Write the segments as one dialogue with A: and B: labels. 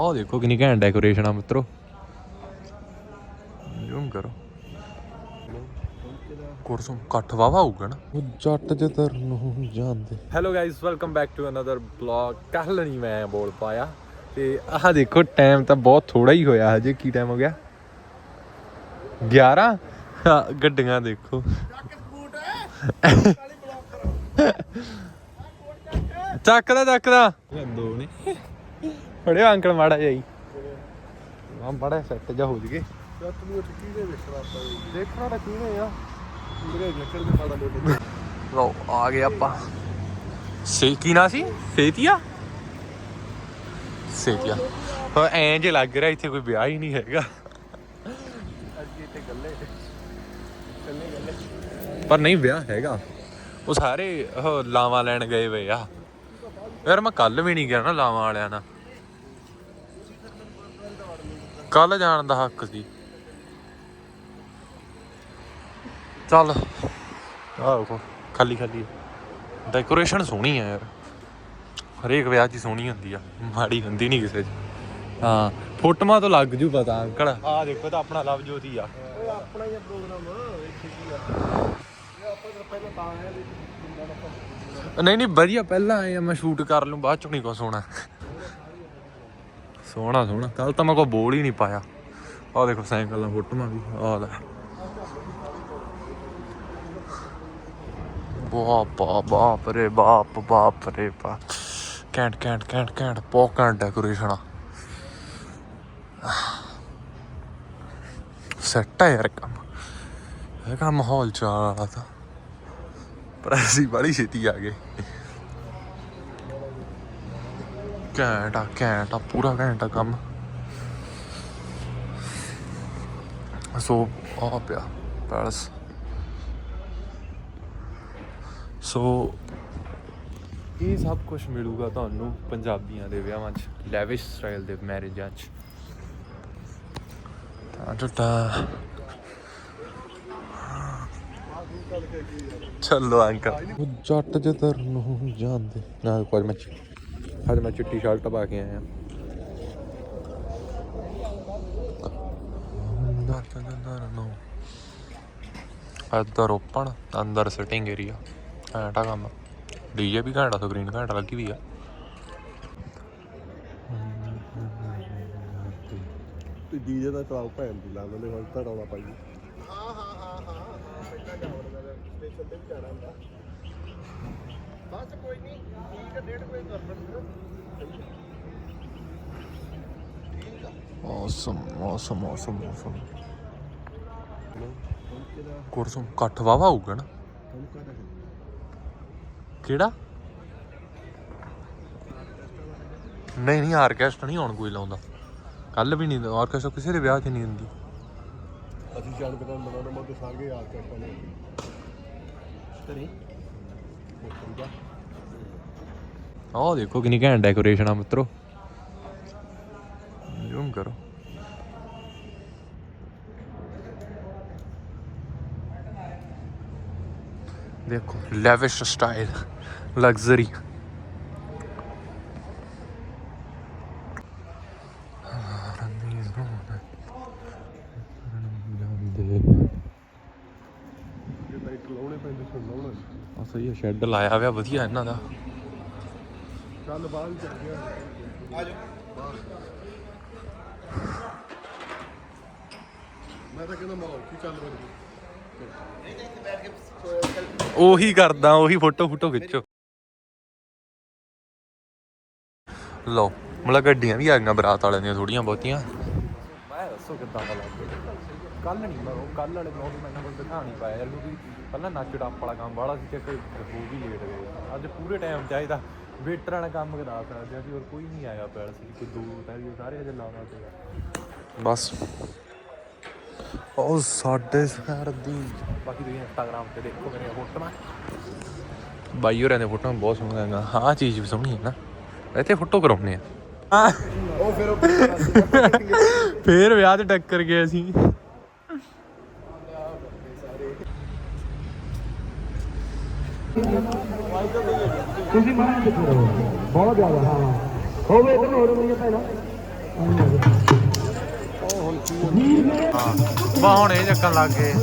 A: ਆਹ ਦੇਖੋ ਕਿੰਨੀ ਘੈਂਟ ਡੈਕੋਰੇਸ਼ਨ ਆ ਮਿੱਤਰੋ। ਜ਼ੂਮ ਕਰੋ। ਕੁਰਸੋਂ ਕੱਠ ਵਾਵਾ ਹੋਊਗਾ ਨਾ। ਉਹ ਜੱਟ ਜਦਰ ਨੂੰ ਜਾਂਦੇ। Hello guys welcome back to another blog ਕੱਲ ਨਹੀਂ ਮੈਂ ਬੋਲ ਪਾਇਆ। ਤੇ ਆਹ ਦੇਖੋ ਟਾਈਮ ਤਾਂ ਬਹੁਤ ਥੋੜਾ ਹੀ ਹੋਇਆ ਹਜੇ। ਕੀ ਟਾਈਮ ਹੋ ਗਿਆ? 11 ਹਾਂ, ਗੱਡੀਆਂ ਦੇਖੋ। ਚੱਕਦਾ ਚੱਕਦਾ। ਦੋ ਨੇ। ਫੜਿਓ ਅੰਕਲ ਮਾੜਾ ਜਾਈ ਆ ਬੜਾ ਸੈੱਟ ਜਾ ਹੋ ਜਗੇ
B: ਜੱਟ ਨੂੰ ਠੱਕੀ ਦੇ ਵੇਖਣਾ ਆਪਾਂ ਜੀ?
A: ਦੇਖਣਾ ਤਾਂ ਕਿਹਨੇ ਆ।
B: ਮੇਰੇ ਜੱਕਰ ਦੇ ਸਾਡਾ ਮੋਟਰ
A: ਲਓ ਆ ਗਏ ਆਪਾਂ। ਸੇ ਕੀ ਨਾ ਸੀ? ਸੇਤੀਆ? ਸੇਤੀਆ। ਹਾਂ ਐਂ ਜੇ ਲੱਗ ਰਿਹਾ ਇੱਥੇ ਕੋਈ ਵਿਆਹ ਹੀ ਨਹੀਂ ਹੈਗਾ।
B: ਅੱਗੇ ਤੇ ਗੱਲੇ। ਗੱਲੇ ਗੱਲੇ।
A: ਪਰ ਨਹੀਂ ਵਿਆਹ ਹੈਗਾ। ਉਹ ਸਾਰੇ ਉਹ ਲਾਵਾਂ ਲੈਣ ਗਏ ਵੇ ਆ। ਯਾਰ ਮੈਂ ਕੱਲ ਵੀ ਨਹੀਂ ਗਿਆ ਨਾ ਲਾਵਾਂ ਵਾਲਿਆਂ ਨਾਲ। ਕੱਲ ਜਾਣ ਦਾ ਹੱਕ ਸੀ। ਚੱਲ। ਆਹ ਦੇਖੋ ਖਾਲੀ ਖਾਲੀ। ਡੈਕੋਰੇਸ਼ਨ ਸੋਹਣੀ ਆ ਯਾਰ। ਹਰੇਕ ਵਿਆਹ 'ਚ ਸੋਹਣੀ ਹੁੰਦੀ ਆ। ਮਾੜੀ ਹੁੰਦੀ ਨਹੀਂ ਕਿਸੇ 'ਚ। ਹਾਂ ਫੋਟੋਆਂ ਤੋਂ ਲੱਗ ਜੂ ਪਤਾ ਅੰਕਲ। ਆਹ ਦੇਖੋ ਤਾਂ ਆਪਣਾ ਲਵ ਜੋਤੀ ਆ।
B: ਓਏ ਆਪਣਾ ਹੀ ਆ ਪ੍ਰੋਗਰਾਮ ਇੱਥੇ ਕੀ ਆ। ਇਹ ਆਪਾਂ ਤਾਂ ਪਹਿਲਾਂ ਤਾਂ ਆਏ ਆ ਵੀ ਜਿੰਦਾ ਨਾ ਆਪਾਂ
A: ਨਹੀਂ ਨਹੀਂ ਵਧੀਆ ਪਹਿਲਾਂ ਆਏ ਆ ਮੈਂ ਸ਼ੂਟ ਕਰ ਲੂੰ ਬਾਅਦ ਚੋਂ ਨਹੀਂ ਕੋ ਸੋਣਾ ਸੋਹਣਾ ਸੋਹਣਾ। ਕੱਲ ਤਾਂ ਮੈਂ ਕੋਈ ਬੋਲ ਹੀ ਨਹੀਂ ਪਾਇਆ। ਆਹ ਦੇਖੋ, ਸਾਈਕਲ ਨਾਲ ਫੋਟੋਆਂ ਵੀ, ਆਹ ਲੈ। ਬਾਪ ਬਾਪ ਰੇ, ਬਾਪ ਬਾਪ ਰੇ ਬਾਪ ਕੈਂਟ ਕੈਂਟ ਕੈਂਟ ਕੈਂਟ ਬਹੁਤ ਡੈਕੋਰੇਸ਼ਨ ਆ। ਸੈੱਟ ਆ ਯਾਰ ਕੰਮ। ਇਹ ਕੰਮ ਮਾਹੌਲ ਚ ਆ ਰਹਾ ਤਾਂ। ਪਰ ਅਸੀਂ ਬੜੀ ਛੇਤੀ ਆ ਗਏ। ਘੈਂਟ ਆ ਘੈਂਟ ਆ, ਪੂਰਾ ਘੈਂਟ ਆ ਕੰਮ। ਸੋ, ਆ ਪਿਆ, ਪੈਲਸ। ਸੋ, ਇਹ ਸਭ ਕੁਝ ਮਿਲੂਗਾ ਤੁਹਾਨੂੰ ਪੰਜਾਬੀਆਂ ਦੇ ਵਿਆਹਾਂ 'ਚ, ਲੈਵਿਸ਼ ਸਟਾਈਲ ਦੇ ਮੈਰਿਜਾਂ 'ਚ। ਤਾਂ ਟਾ ਚੱਲੋ ਅੰਕਲ। ਉਹ ਜੱਟ ਜਦਰ ਨੂੰ ਜਾਂਦੇ। ਨਾ ਕੋਈ ਮੈਂ ਅੱਜ ਮੈਂ ਚਿੱਟੀ ਸ਼ਰਟ ਪਾ ਕੇ ਆਇਆ। ਇੱਧਰ ਓਪਨ ਅੰਦਰ ਸਿਟਿੰਗ ਏਰੀਆ ਘੈਂਟਾ ਕੰਮ। ਡੀਜੇ ਵੀ ਘੈਂਟਾ ਸਕਰੀਨ ਘੈਂਟਾ ਲੱਗੀ ਵੀ ਆ।
B: ਤੇ ਡੀਜੇ ਦਾ ਚਲਾਓ ਭੈਣ ਦੀ ਲਾ ਲੈਂਦੇ ਹੁਣ ਪਾਈ। ਹਾਂ ਹਾਂ ਹਾਂ ਹਾਂ ਪਹਿਲਾਂ ਜਾਵੜ ਮੈਂ ਸਟੇਸ਼ਨ ਤੇ ਵੀ ਜਾਣਾ ਹੁੰਦਾ। ਬਸ ਕੋਈ ਨਹੀਂ ਠੀਕ ਹੈ ਡੇਢ ਕਰ
A: ਕੁਰਸੋਂ ਕੱਠ ਵਾਵਾ ਹੋਊਗਾ ਨਾ? ਕਿਹੜਾ? ਨਹੀਂ ਨਹੀਂ ਆਰਕੈਸਟਰਾ ਨਹੀਂ ਹੁਣ ਕੋਈ ਲਾਉਂਦਾ। ਕੱਲ ਵੀ ਨਹੀਂ ਆਰਕੈਸਟਰਾ ਕਿਸੇ ਦੇ ਵਿਆਹ 'ਚ ਨਹੀਂ ਹੁੰਦੀ
B: ਅਸੀਂ ਜਾਣ ਕੇ ਤਾਂ ਮਨਾਉਣਾ ਮੋਦੇ ਸਾਰੇ ਆ ਕੇ ਪਾਣੇ ਕਰੀ
A: ਆਹ ਦੇਖੋ ਕਿੰਨੀ ਘੈਂਟ ਡੈਕੋਰੇਸ਼ਨ ਆ ਮਿੱਤਰੋ। ਜ਼ੂਮ ਕਰੋ। ਦੇਖੋ ਲੈਵਿਸ਼ ਸਟਾਈਲ ਲਗਜ਼ਰੀ
B: ਜੇ ਤਾਂ ਇੱਕ ਲਾਉਣੇ ਪੈਂਦੇ ਸੁਣ ਲਾਉਣਾ
A: ਆ ਸਹੀ ਹੈ ਸ਼ੈੱਡ ਲਾਇਆ ਹੋਇਆ ਵਧੀਆ ਇਹਨਾਂ ਦਾ।
B: ਚੱਲ ਬਾਹਰ ਚੱਲ ਗਿਆ। ਆ ਜਾ ਮੈਂ ਤਾਂ ਕਹਿੰਦਾ ਮਾਹੌਲ ਕੀ ਚੱਲ ਰਿਹਾ।
A: ਉਹੀ ਕਰਦਾ ਉਹੀ ਫੋਟੋ ਫੋਟੋ ਖਿੱਚੋ। ਲਓ ਮਤਲਬ ਗੱਡੀਆਂ ਵੀ ਆ ਗਈਆਂ ਬਰਾਤ ਵਾਲਿਆਂ ਦੀਆਂ ਥੋੜੀਆਂ ਬਹੁਤੀਆਂ। ਮੈਂ ਦੱਸੋ ਕਿੱਦਾਂ ਦਾ ਲੱਗਦਾ ਕੱਲ ਨਹੀਂ ਮੈਂ ਉਹ ਕੱਲ ਵਾਲੇ ਬਲੌਗ ਮੈਂ ਕੋਲ ਦਿਖਾ ਨਹੀਂ ਪਾਇਆ ਯਾਰ ਕਿਉਂਕਿ ਪਹਿਲਾਂ ਨੱਚ ਡੱਪ ਵਾਲਾ ਕੰਮ ਵਾਲਾ ਸੀ ਤੇ ਕੋਈ ਹੋ ਵੀ ਲੇਟ ਗਏ। ਅੱਜ ਪੂਰੇ ਟਾਈਮ ਚਾਹੀਦਾ ਵੇਟਰ ਵਾਲਾ ਕੰਮ ਕਰਾ ਸਕਦੇ ਅਸੀਂ ਹੋਰ ਕੋਈ ਨਹੀਂ ਆਇਆ ਪੈਲ ਸੀ ਕੋਈ ਦੋ ਤਾਂ ਵੀ ਸਾਰੇ ਅਜੇ ਲਾਵਾ ਤੇ ਬਸ। ਉਹ ਸਾਡੇ ਸ਼ਹਿਰ ਦੀ ਬਾਕੀ ਤੁਸੀਂ ਇੰਸਟਾਗ੍ਰਾਮ ਤੇ ਦੇਖੋ ਮੇਰੀਆਂ ਫੋਟੋਆਂ। ਬਾਈ ਹੋਰਾਂ ਦੀਆਂ ਫੋਟੋਆਂ ਬਹੁਤ ਸੋਹਣੀਆਂ ਹੈਗੀਆਂ। ਹਾਂ ਚੀਜ਼ ਵੀ ਸੋਹਣੀ ਹੈ ਨਾ। ਇੱਥੇ ਫੋਟੋ ਕਰਾਉਣੇ ਆ।
B: ਉਹ ਫਿਰ ਉਹ
A: ਫੇਰ ਵਿਆਹ ਤੇ ਟੱਕਰ ਗਏ ਅਸੀਂ।
C: ਤੁਸੀਂ ਮਾਂ ਕਿੱਥੇ ਰਹੋ। ਬਹੁਤ ਜ਼ਿਆਦਾ, ਹਾਂ। ਹੋਵੇ ਤਾਂ ਹੋਰ ਵੀ ਭੈਣਾ।
B: ਉਹ ਹੁਣ
A: ਹੁਣ ਇਹ ਚੱਕਣ ਲੱਗ ਗਏ।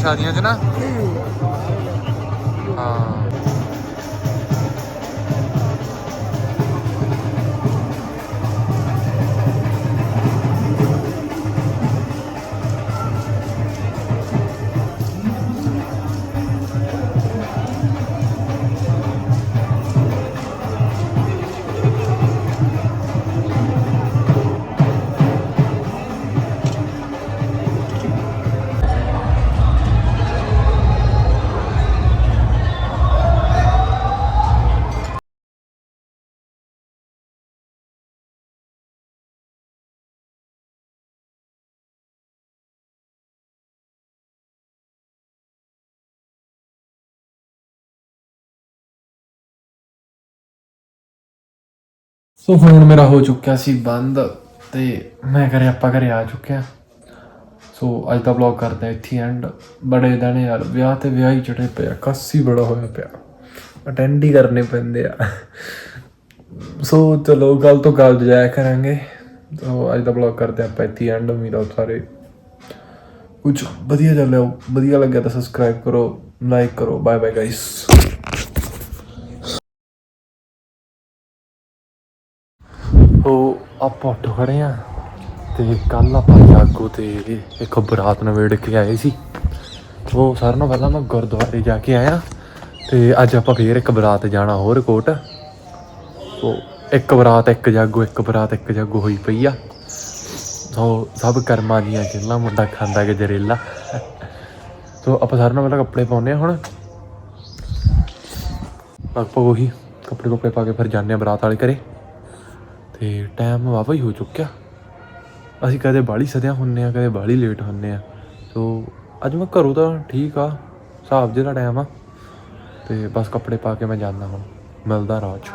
A: ਸ਼ਾਦੀਆਂ 'ਚ ਨਾ। ਸੋ ਫੋਨ ਮੇਰਾ ਹੋ ਚੁੱਕਿਆ ਸੀ ਬੰਦ ਤੇ ਮੈਂ ਘਰੇ, ਆਪਾਂ ਘਰੇ ਆ ਚੁੱਕਿਆ ਸੋ ਅੱਜ ਦਾ ਵਲੌਗ ਕਰਦੇ ਹਾਂ ਇੱਥੇ ਐਂਡ ਬੜੇ ਦਿਨ ਯਾਰ, ਵਿਆਹ ਤੇ ਵਿਆਹ ਹੀ ਚੜੇ ਪਿਆ ਕਾਸੀ ਬੜਾ ਹੋਇਆ ਪਿਆ। ਅਟੈਂਡ ਹੀ ਕਰਨੇ ਪੈਂਦੇ ਆ। ਸੋ ਚਲੋ, ਗੱਲ ਤੋਂ ਗੱਲ ਜਾਇਆ ਕਰਾਂਗੇ। ਸੋ ਅੱਜ ਦਾ ਵਲੌਗ ਕਰਦੇ ਹਾਂ ਆਪਾਂ ਇੱਥੇ ਐਂਡ ਉਮੀਦ ਆ ਸਾਰੇ। ਕੁਝ ਵਧੀਆ ਚੱਲਿਓ ਵਧੀਆ ਲੱਗਿਆ ਤਾਂ ਸਬਸਕ੍ਰਾਈਬ ਕਰੋ ਲਾਈਕ ਕਰੋ ਬਾਏ ਬਾਏ ਗਾਇਸ ਉਹ ਆਪਾਂ ਉੱਠ ਖੜੇ ਆ ਤੇ ਕੱਲ ਆਪਾਂ ਜਾਗੋ ਤੇ ਇੱਕ ਬਰਾਤ ਨਵੇੜ ਕੇ ਆਏ ਸੀ। ਉਹ ਸਾਰਿਆਂ ਨਾਲੋਂ ਪਹਿਲਾਂ ਮੈਂ ਗੁਰਦੁਆਰੇ ਜਾ ਕੇ ਆਇਆ ਤੇ ਅੱਜ ਆਪਾਂ ਫੇਰ ਇੱਕ ਬਰਾਤ ਜਾਣਾ ਹੋਰ ਕੋਟ। ਉਹ ਇੱਕ ਬਰਾਤ, ਇੱਕ ਜਾਗੋ, ਇੱਕ ਬਰਾਤ, ਇੱਕ ਜਾਗੋ ਹੋਈ ਪਈ ਆ। ਸੋ ਸਭ ਕਰਮਾਂ ਦੀਆਂ ਖੇਲਾਂ, ਮੁੰਡਾ ਖਾਂਦਾ ਗਜਰੇਲਾ। ਸੋ ਆਪਾਂ ਸਾਰਿਆਂ ਨਾਲੋਂ ਪਹਿਲਾਂ ਕੱਪੜੇ ਪਾਉਨੇ ਆ ਹੁਣ। ਲਗਭਗ ਉਹੀ ਕੱਪੜੇ ਕੁੱਪੜੇ ਪਾ ਕੇ ਫਿਰ ਜਾਂਦੇ ਆ ਬਰਾਤ ਵਾਲੇ ਘਰੇ। ਤੇ ਟਾਈਮ ਵਾਵਾ ਹੀ ਹੋ ਚੁੱਕਿਆ। ਅਸੀਂ ਕਦੇ ਬਾਹਲੀ ਸਦਿਆਂ ਹੁੰਨੇ ਆ, ਕਦੇ ਬਾਹਲੀ ਲੇਟ ਹੁੰਨੇ ਆ। ਸੋ ਅੱਜ ਮੈਂ ਘਰੋਂ ਤਾਂ ਠੀਕ ਆ, ਹਿਸਾਬ ਜਿਹੜਾ ਟਾਈਮ ਆ। ਤੇ ਬਸ ਕੱਪੜੇ ਪਾ ਕੇ ਮੈਂ ਜਾਂਦਾ ਹੁਣ, ਮਿਲਦਾ ਰਾਹ 'ਚ।